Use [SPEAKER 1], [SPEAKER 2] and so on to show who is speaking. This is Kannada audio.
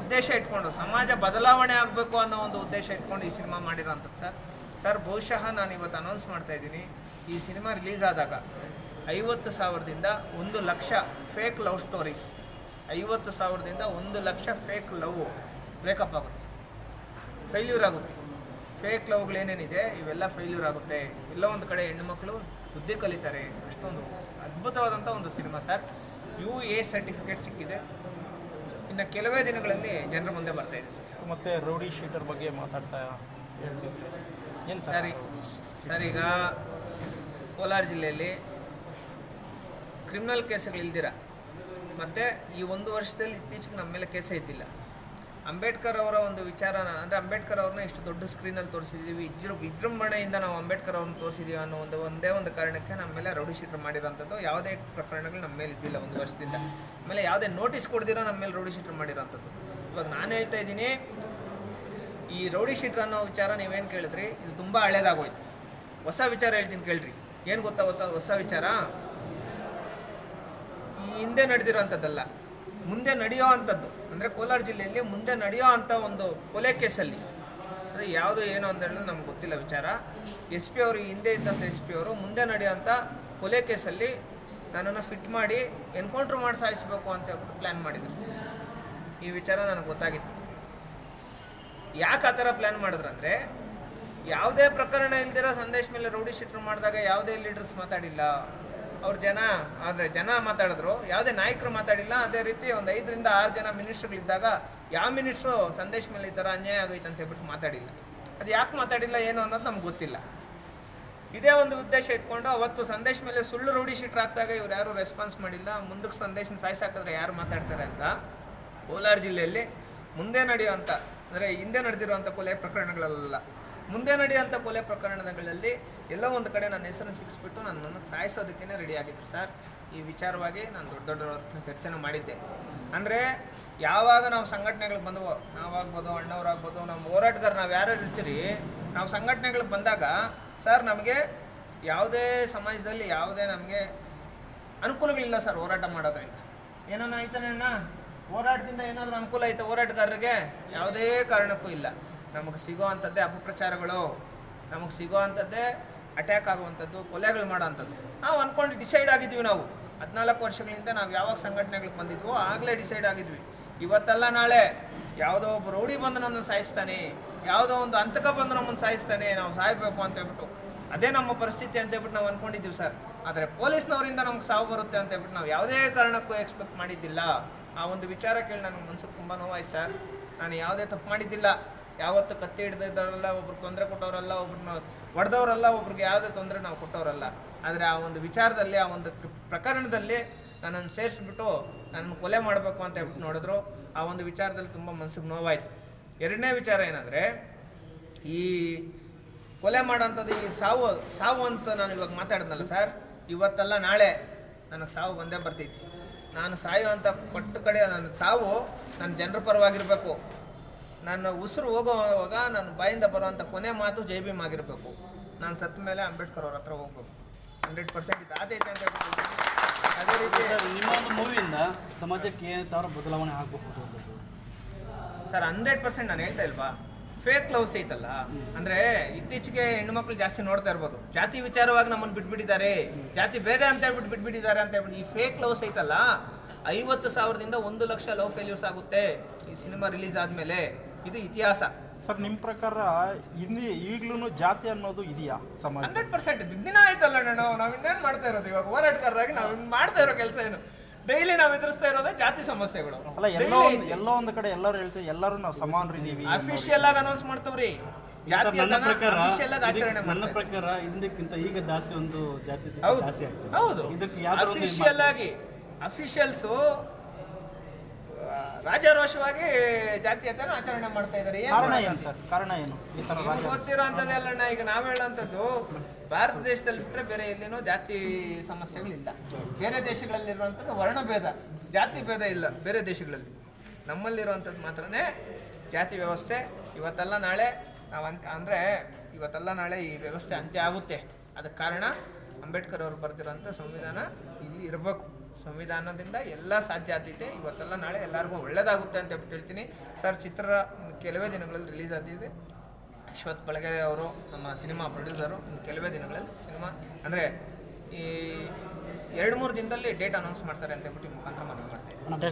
[SPEAKER 1] ಉದ್ದೇಶ ಇಟ್ಕೊಂಡು, ಸಮಾಜ ಬದಲಾವಣೆ ಆಗಬೇಕು ಅನ್ನೋ ಒಂದು ಉದ್ದೇಶ ಇಟ್ಕೊಂಡು ಈ ಸಿನಿಮಾ ಮಾಡಿರೋಂಥದ್ದು, ಸರ್. ಸರ್, ಬಹುಶಃ ನಾನು ಇವತ್ತು ಅನೌನ್ಸ್ ಮಾಡ್ತಾ ಇದ್ದೀನಿ, ಈ ಸಿನಿಮಾ ರಿಲೀಸ್ ಆದಾಗ ಐವತ್ತು ಸಾವಿರದಿಂದ ಒಂದು ಲಕ್ಷ ಫೇಕ್ ಲವ್ ಸ್ಟೋರೀಸ್ ಐವತ್ತು ಸಾವಿರದಿಂದ ಒಂದು ಲಕ್ಷ ಫೇಕ್ ಲವ್ ಬ್ರೇಕಪ್ ಆಗುತ್ತೆ. ಫೇಲ್ಯೂರ್ ಆಗುತ್ತೆ. ಫೇಕ್ ಲವ್ಗಳೇನೇನಿದೆ ಇವೆಲ್ಲ ಫೇಲ್ಯೂರ್ ಆಗುತ್ತೆ. ಎಲ್ಲ ಒಂದು ಕಡೆ ಹೆಣ್ಣುಮಕ್ಕಳು ಬುದ್ಧಿ ಕಲಿತಾರೆ. ಅಷ್ಟೊಂದು ಅದ್ಭುತವಾದಂಥ ಒಂದು cinema, sir. U A certificate ಸಿಕ್ಕಿದೆ. ಇನ್ನು ಕೆಲವೇ ದಿನಗಳಲ್ಲಿ ಜನರ ಮುಂದೆ ಬರ್ತಾ ಇದೆ ಸರ್.
[SPEAKER 2] ಮತ್ತೆ ರೌಡಿ ಶೀಟರ್ ಬಗ್ಗೆ ಮಾತಾಡ್ತಾ ಹೇಳ್ತಿದ್ರಿ. ಏನು
[SPEAKER 1] ಸರಿ? ಸರ್ ಈಗ ಕೋಲಾರ ಜಿಲ್ಲೆಯಲ್ಲಿ ಕ್ರಿಮಿನಲ್ ಕೇಸುಗಳಿಲ್ದಿರ ಮತ್ತು ಈ ಒಂದು ವರ್ಷದಲ್ಲಿ ಇತ್ತೀಚೆಗೆ ನಮ್ಮ ಮೇಲೆ ಕೇಸೇ ಇದ್ದಿಲ್ಲ. ಅಂಬೇಡ್ಕರ್ ಅವರ ಒಂದು ವಿಚಾರ ಅಂದರೆ ಅಂಬೇಡ್ಕರ್ ಅವ್ರನ್ನ ಇಷ್ಟು ದೊಡ್ಡ ಸ್ಕ್ರೀನಲ್ಲಿ ತೋರಿಸಿದ್ದೀವಿ ವಿಜೃ ವಿಜೃಂಭಣೆಯಿಂದ ನಾವು ಅಂಬೇಡ್ಕರ್ ಅವ್ರನ್ನ ತೋರಿಸಿದ್ದೀವಿ ಅನ್ನೋ ಒಂದು ಒಂದೇ ಒಂದು ಕಾರಣಕ್ಕೆ ನಮ್ಮ ಮೇಲೆ ರೌಡಿ ಶೀಟರ್ ಮಾಡಿರೋಂಥದ್ದು. ಯಾವುದೇ ಪ್ರಕರಣಗಳು ನಮ್ಮ ಮೇಲೆ ಇದ್ದಿಲ್ಲ ಒಂದು ವರ್ಷದಿಂದ. ಆಮೇಲೆ ಯಾವುದೇ ನೋಟಿಸ್ ಕೊಡ್ದಿರೋ ನಮ್ಮ ಮೇಲೆ ರೌಡಿ ಶೀಟರ್ ಮಾಡಿರೋಂಥದ್ದು. ಇವಾಗ ನಾನು ಹೇಳ್ತಾ ಇದ್ದೀನಿ, ಈ ರೌಡಿ ಶೀಟರ್ ಅನ್ನೋ ವಿಚಾರ ನೀವೇನು ಕೇಳಿದ್ರಿ? ಇದು ತುಂಬ ಹಳೇದಾಗೋಯ್ತು. ಹೊಸ ವಿಚಾರ ಹೇಳ್ತೀನಿ ಕೇಳ್ರಿ. ಏನು ಗೊತ್ತಾ? ಹೊಸ ವಿಚಾರ? ಈ ಹಿಂದೆ ನಡೆದಿರೋಂಥದ್ದಲ್ಲ. ಮುಂದೆ ನಡೆಯೋ ಅಂಥದ್ದು ಅಂದರೆ ಕೋಲಾರ ಜಿಲ್ಲೆಯಲ್ಲಿ ಮುಂದೆ ನಡೆಯೋ ಅಂಥ ಒಂದು ಕೊಲೆ ಕೇಸಲ್ಲಿ. ಅದು ಯಾವುದು ಏನು ಅಂತ ಹೇಳಿದ್ರೆ ನಮ್ಗೆ ಗೊತ್ತಿಲ್ಲ ವಿಚಾರ. ಎಸ್ ಪಿ ಅವರು ಹಿಂದೆ ಇದ್ದಂಥ ಎಸ್ ಪಿ ಅವರು ಮುಂದೆ ನಡೆಯೋಂಥ ಕೊಲೆ ಕೇಸಲ್ಲಿ ನನ್ನನ್ನು ಫಿಟ್ ಮಾಡಿ ಎನ್ಕೌಂಟ್ರ್ ಮಾಡಿ ಸಾಯಿಸ್ಬೇಕು ಅಂತ ಹೇಳ್ಬಿಟ್ಟು ಪ್ಲ್ಯಾನ್ ಮಾಡಿದ್ರು ಸರ್. ಈ ವಿಚಾರ ನನಗೆ ಗೊತ್ತಾಗಿತ್ತು. ಯಾಕೆ ಆ ಥರ ಪ್ಲ್ಯಾನ್ ಮಾಡಿದ್ರಂದ್ರೆ, ಯಾವುದೇ ಪ್ರಕರಣ ಇಲ್ದಿರೋ ಸಂದೇಶ ಮೇಲೆ ರೌಡಿ ಶೀಟ್ರ್ ಮಾಡಿದಾಗ ಯಾವುದೇ ಲೀಡರ್ಸ್ ಮಾತಾಡಿಲ್ಲ. ಅವ್ರ ಜನ, ಆದರೆ ಜನ ಮಾತಾಡಿದ್ರು. ಯಾವುದೇ ನಾಯಕರು ಮಾತಾಡಿಲ್ಲ. ಅದೇ ರೀತಿ ಒಂದು ಐದರಿಂದ ಆರು ಜನ ಮಿನಿಸ್ಟ್ರುಗಳಿದ್ದಾಗ ಯಾವ ಮಿನಿಸ್ಟ್ರು ಸಂದೇಶ ಮೇಲೆ ಈ ಥರ ಅನ್ಯಾಯ ಆಗೈತೆ ಅಂತ ಹೇಳ್ಬಿಟ್ಟು ಮಾತಾಡಿಲ್ಲ. ಅದು ಯಾಕೆ ಮಾತಾಡಿಲ್ಲ, ಏನು ಅನ್ನೋದು ನಮ್ಗೆ ಗೊತ್ತಿಲ್ಲ. ಇದೇ ಒಂದು ಉದ್ದೇಶ ಇಟ್ಕೊಂಡು ಅವತ್ತು ಸಂದೇಶ ಮೇಲೆ ಸುಳ್ಳು ರೂಢಿ ಹಾಕಿದಾಗ ಇವ್ರು ಯಾರು ರೆಸ್ಪಾನ್ಸ್ ಮಾಡಿಲ್ಲ. ಮುಂದಕ್ಕೆ ಸಂದೇಶನ ಸಾಯಿಸಾಕಿದ್ರೆ ಯಾರು ಮಾತಾಡ್ತಾರೆ ಅಂತ. ಕೋಲಾರ ಜಿಲ್ಲೆಯಲ್ಲಿ ಮುಂದೆ ನಡೆಯುವಂಥ ಅಂದರೆ ಹಿಂದೆ ನಡೆದಿರುವಂಥ ಕೊಲೆ ಪ್ರಕರಣಗಳಲ್ಲ. ಮುಂದೆ ನಡೆಯುವಂಥ ಕೊಲೆ ಪ್ರಕರಣಗಳಲ್ಲಿ ಎಲ್ಲ ಒಂದು ಕಡೆ ನನ್ನ ಹೆಸರು ಸಿಕ್ಸ್ಬಿಟ್ಟು ನನ್ನನ್ನು ಸಾಯಿಸೋದಕ್ಕೇ ರೆಡಿ ಆಗಿದ್ರು ಸರ್ ಈ ವಿಚಾರವಾಗಿ ನಾನು ದೊಡ್ಡ ದೊಡ್ಡ ಚರ್ಚೆನ ಮಾಡಿದ್ದೆ. ಅಂದರೆ ಯಾವಾಗ ನಾವು ಸಂಘಟನೆಗಳಿಗೆ ಬಂದವೋ, ನಾವಾಗ್ಬೋದು, ಅಣ್ಣವ್ರಾಗ್ಬೋದು, ನಮ್ಮ ಹೋರಾಟಗಾರ ನಾವು ಯಾರು ಇರ್ತೀರಿ, ನಾವು ಸಂಘಟನೆಗಳಿಗೆ ಬಂದಾಗ ಸರ್ ನಮಗೆ ಯಾವುದೇ ಸಮಾಜದಲ್ಲಿ ಯಾವುದೇ ನಮಗೆ ಅನುಕೂಲಗಳಿಲ್ಲ ಸರ್ ಹೋರಾಟ ಮಾಡೋದ್ರಿಂದ. ಏನನ್ನ ಆಯ್ತಾನೆ ಅಣ್ಣ? ಹೋರಾಟದಿಂದ ಏನಾದರೂ ಅನುಕೂಲ ಆಯ್ತಾ ಹೋರಾಟಗಾರರಿಗೆ? ಯಾವುದೇ ಕಾರಣಕ್ಕೂ ಇಲ್ಲ. ನಮಗೆ ಸಿಗೋ ಅಂಥದ್ದೇ ಅಪಪ್ರಚಾರಗಳು, ನಮಗೆ ಸಿಗೋ ಅಂಥದ್ದೇ ಅಟ್ಯಾಕ್ ಆಗುವಂಥದ್ದು ಕೊಲೆಗಳು ಮಾಡೋ ಅಂಥದ್ದು ನಾವು ಅಂದ್ಕೊಂಡು ಡಿಸೈಡ್ ಆಗಿದ್ವಿ ನಾವು. ಹದಿನಾಲ್ಕು ವರ್ಷಗಳಿಂದ ನಾವು ಯಾವಾಗ ಸಂಘಟನೆಗಳಿಗೆ ಬಂದಿದ್ವೋ ಆಗಲೇ ಡಿಸೈಡ್ ಆಗಿದ್ವಿ. ಇವತ್ತಲ್ಲ ನಾಳೆ ಯಾವುದೋ ಒಬ್ಬ ರೌಡಿ ಬಂದು ನಮ್ಮನ್ನು ಸಾಯಿಸ್ತಾನೆ, ಯಾವುದೋ ಒಂದು ಅಂತಕ ಬಂದು ನಮ್ಮನ್ನು ಸಾಯಿಸ್ತಾನೆ, ನಾವು ಸಾಯಬೇಕು ಅಂತ ಹೇಳ್ಬಿಟ್ಟು. ಅದೇ ನಮ್ಮ ಪರಿಸ್ಥಿತಿ ಅಂತ ಹೇಳ್ಬಿಟ್ಟು ನಾವು ಅಂದ್ಕೊಂಡಿದ್ದೀವಿ ಸರ್. ಆದರೆ ಪೊಲೀಸ್ನವರಿಂದ ನಮ್ಗೆ ಸಾವು ಬರುತ್ತೆ ಅಂತ ಹೇಳ್ಬಿಟ್ಟು ನಾವು ಯಾವುದೇ ಕಾರಣಕ್ಕೂ ಎಕ್ಸ್ಪೆಕ್ಟ್ ಮಾಡಿದ್ದಿಲ್ಲ. ಆ ಒಂದು ವಿಚಾರ ಕೇಳಿ ನನಗೆ ಮನ್ಸಿಗೆ ತುಂಬ ನೋವಾಯ್ತು ಸರ್. ನಾನು ಯಾವುದೇ ತಪ್ಪು ಮಾಡಿದ್ದಿಲ್ಲ. ಯಾವತ್ತು ಕತ್ತಿ ಹಿಡ್ದಿದ್ದವರಲ್ಲ ಒಬ್ರು ತೊಂದರೆ ಕೊಟ್ಟವರಲ್ಲ, ಒಬ್ರನ್ನ ಹೊಡೆದವರಲ್ಲ, ಒಬ್ರಿಗೆ ಯಾವುದೇ ತೊಂದರೆ ನಾವು ಕೊಟ್ಟವರಲ್ಲ. ಆದರೆ ಆ ಒಂದು ವಿಚಾರದಲ್ಲಿ, ಆ ಒಂದು ಪ್ರಕರಣದಲ್ಲಿ ನನ್ನನ್ನು ಸೇರಿಸ್ಬಿಟ್ಟು ನನ್ನನ್ನು ಕೊಲೆ ಮಾಡಬೇಕು ಅಂತ ಹೇಳ್ಬಿಟ್ಟು ನೋಡಿದ್ರು. ಆ ಒಂದು ವಿಚಾರದಲ್ಲಿ ತುಂಬ ಮನಸ್ಸಿಗೆ ನೋವಾಯಿತು. ಎರಡನೇ ವಿಚಾರ ಏನಂದರೆ, ಈ ಕೊಲೆ ಮಾಡೋಂಥದ್ದು ಈ ಸಾವು ಸಾವು ಅಂತ ನಾನು ಇವಾಗ ಮಾತಾಡಿದ್ನಲ್ಲ ಸರ್, ಇವತ್ತಲ್ಲ ನಾಳೆ ನನಗೆ ಸಾವು ಬಂದೇ ಬರ್ತೈತಿ. ನಾನು ಸಾಯುವಂಥ ಕೊಟ್ಟ ಕಡೆ, ನನ್ನ ಸಾವು ನನ್ನ ಜನರ ಪರವಾಗಿರಬೇಕು. ನನ್ನ ಉಸಿರು ಹೋಗೋವಾಗ ನನ್ನ ಬಾಯಿಂದ ಬರುವಂಥ ಕೊನೆ ಮಾತು ಜೈ ಭೀಮ್ ಆಗಿರಬೇಕು. ನಾನು ಸತ್ತ ಮೇಲೆ ಅಂಬೇಡ್ಕರ್ ಅವ್ರ ಹತ್ರ ಹೋಗ್ಬೇಕು. ಹಂಡ್ರೆಡ್ ಪರ್ಸೆಂಟ್ ಇದು ಆದೈತೆ ಅಂತ ಹೇಳ್ಬೋದು ಅದೇ ರೀತಿ
[SPEAKER 3] ನಿಮ್ಮ ಒಂದು ಮೂವಿಯಿಂದ ಸಮಾಜಕ್ಕೆ ಏನಾದ್ರು ಬದಲಾವಣೆ ಆಗಬಹುದು
[SPEAKER 1] ಸರ್ ಹಂಡ್ರೆಡ್ ಪರ್ಸೆಂಟ್ ನಾನು ಹೇಳ್ತಾ ಇಲ್ವಾ? ಫೇಕ್ ಲವ್ಸ್ ಐತಲ್ಲ? ಅಂದ್ರೆ ಇತ್ತೀಚೆಗೆ ಹೆಣ್ಮಕ್ಳು ಜಾಸ್ತಿ ನೋಡ್ತಾ ಇರ್ಬೋದು. ಜಾತಿ ವಿಚಾರವಾಗಿ ನಮ್ಮನ್ನು ಬಿಟ್ಬಿಟ್ಟಿದ್ದಾರೆ. ಜಾತಿ ಬೇರೆ ಅಂತ ಹೇಳ್ಬಿಟ್ಟು ಬಿಟ್ಬಿಟ್ಟಿದ್ದಾರೆ ಅಂತ ಹೇಳ್ಬಿಟ್ಟು ಈ ಫೇಕ್ ಲವ್ಸ್ ಐತಲ್ಲ? ಐವತ್ತು ಸಾವಿರದಿಂದ ಒಂದು ಲಕ್ಷ ಲವ್ ಫೇಲ್ಯೂರ್ಸ್ ಆಗುತ್ತೆ ಈ ಸಿನಿಮಾ ರಿಲೀಸ್ ಆದ್ಮೇಲೆ. ಇದು ಇತಿಹಾಸ.
[SPEAKER 2] ಸರ್ ನಿಮ್ಮ ಪ್ರಕಾರ ಇಲ್ಲಿ ಈಗಲೂ ಜಾತಿ ಅನ್ನೋದು ಇದೆಯಾ ಸಮಾಜ?
[SPEAKER 1] ಹಂಡ್ರೆಡ್ ಪರ್ಸೆಂಟ್ ದಿನ ಆಯ್ತಲ್ಲ ನಾವು ನಾವು ಇನ್ನೇನು ಮಾಡ್ತಾ ಇರೋದು ಇವಾಗ? ಹೋರಾಟಗಾರರಾಗಿ ನಾವು ಮಾಡ್ತಾ ಇರೋ ಕೆಲಸ ಏನು? ಡೈಲಿ ನಾವು ಎದುರಿಸ್ತಾ ಇರೋದೇ ಜಾತಿ ಸಮಸ್ಯೆಗಳು.
[SPEAKER 2] ಅಲ್ಲ ಎಲ್ಲೋ ಒಂದು ಎಲ್ಲೋ ಒಂದು ಕಡೆ ಎಲ್ಲರೂ ಹೇಳ್ತೀವಿ ಎಲ್ಲರೂ ನಾವು ಸಮಾನರಿದ್ದೀವಿ
[SPEAKER 1] ಅಫಿಷಿಯಲ್ ಆಗಿ ಅನೌನ್ಸ್ ಮಾಡ್ತವ್ರಿ. ಜಾತಿ
[SPEAKER 3] ನನ್ನ ಪ್ರಕಾರ
[SPEAKER 1] ಅಫಿಷಿಯಲ್ ಆಗಿ ಆಚರಣೆ
[SPEAKER 3] ಇದಕ್ಕೆ- ನನ್ನ
[SPEAKER 1] ಮಾಡ್ತಾರೆ.
[SPEAKER 3] ಪ್ರಕಾರ ಇದಕ್ಕಿಂತ ಈಗ ಜಾಸ್ತಿ ಒಂದು ಜಾತಿ
[SPEAKER 1] ಹೌದು
[SPEAKER 3] ಜಾಸ್ತಿ ಆಗ್ತದೆ.
[SPEAKER 1] ಹೌದು.
[SPEAKER 3] ಇದಕ್ಕೆ
[SPEAKER 1] ಅಫಿಷಿಯಲ್ ಆಗಿ ಅಫಿಷಿಯಲ್ಸು ರಾಜಾರೋಷವಾಗಿ ಜಾತೀಯತೆಯನ್ನು ಆಚರಣೆ ಮಾಡ್ತಾ ಇದ್ದಾರೆ.
[SPEAKER 2] ಕಾರಣ ಏನು ಸರ್? ಕಾರಣ ಏನು ಈ ಥರ ರಾಜ
[SPEAKER 1] ಗೊತ್ತಿರೋ ಅಂಥದ್ದೆಲ್ಲಣ್ಣ ಈಗ ನಾವು ಹೇಳೋಂಥದ್ದು ಭಾರತ ದೇಶದಲ್ಲಿ ಬಿಟ್ಟರೆ ಬೇರೆ ಎಲ್ಲಿನೂ ಜಾತಿ ಸಮಸ್ಯೆಗಳಿಲ್ಲ. ಬೇರೆ ದೇಶಗಳಲ್ಲಿರುವಂಥದ್ದು ವರ್ಣಭೇದ ಜಾತಿ ಭೇದ ಇಲ್ಲ ಬೇರೆ ದೇಶಗಳಲ್ಲಿ. ನಮ್ಮಲ್ಲಿರುವಂಥದ್ದು ಮಾತ್ರನೇ ಜಾತಿ ವ್ಯವಸ್ಥೆ. ಇವತ್ತಲ್ಲ ನಾಳೆ ನಾವು ಅಂತ ಅಂದರೆ ಇವತ್ತಲ್ಲ ನಾಳೆ ಈ ವ್ಯವಸ್ಥೆ ಅಂತ್ಯ ಆಗುತ್ತೆ. ಅದಕ್ಕೆ ಕಾರಣ ಅಂಬೇಡ್ಕರ್ ಅವರು ಬರೆದಿರೋಂಥ ಸಂವಿಧಾನ ಇಲ್ಲಿ ಇರಬೇಕು. ಸಂವಿಧಾನದಿಂದ ಎಲ್ಲ ಸಾಧ್ಯಾತೈತೆ ಇವತ್ತೆಲ್ಲ ನಾಳೆ ಎಲ್ಲರಿಗೂ ಒಳ್ಳೇದಾಗುತ್ತೆ ಅಂತ ಹೇಳ್ಬಿಟ್ಟು ಹೇಳ್ತೀನಿ. ಸರ್ ಚಿತ್ರ ಕೆಲವೇ ದಿನಗಳಲ್ಲಿ ರಿಲೀಸ್ ಆಗ್ತಿದೆ ಅಶ್ವಥ್ ಬಳಗೇರಿ ಅವರು ನಮ್ಮ ಸಿನಿಮಾ ಪ್ರೊಡ್ಯೂಸರು ಕೆಲವೇ ದಿನಗಳಲ್ಲಿ ಸಿನಿಮಾ ಅಂದರೆ ಈ ಎರಡು ಮೂರು ದಿನದಲ್ಲಿ ಡೇಟ್ ಅನೌನ್ಸ್ ಮಾಡ್ತಾರೆ ಅಂತ ಹೇಳ್ಬಿಟ್ಟು ಮುಖಾಂತರ ಮನವಿ
[SPEAKER 3] ಅಣ್ಣ,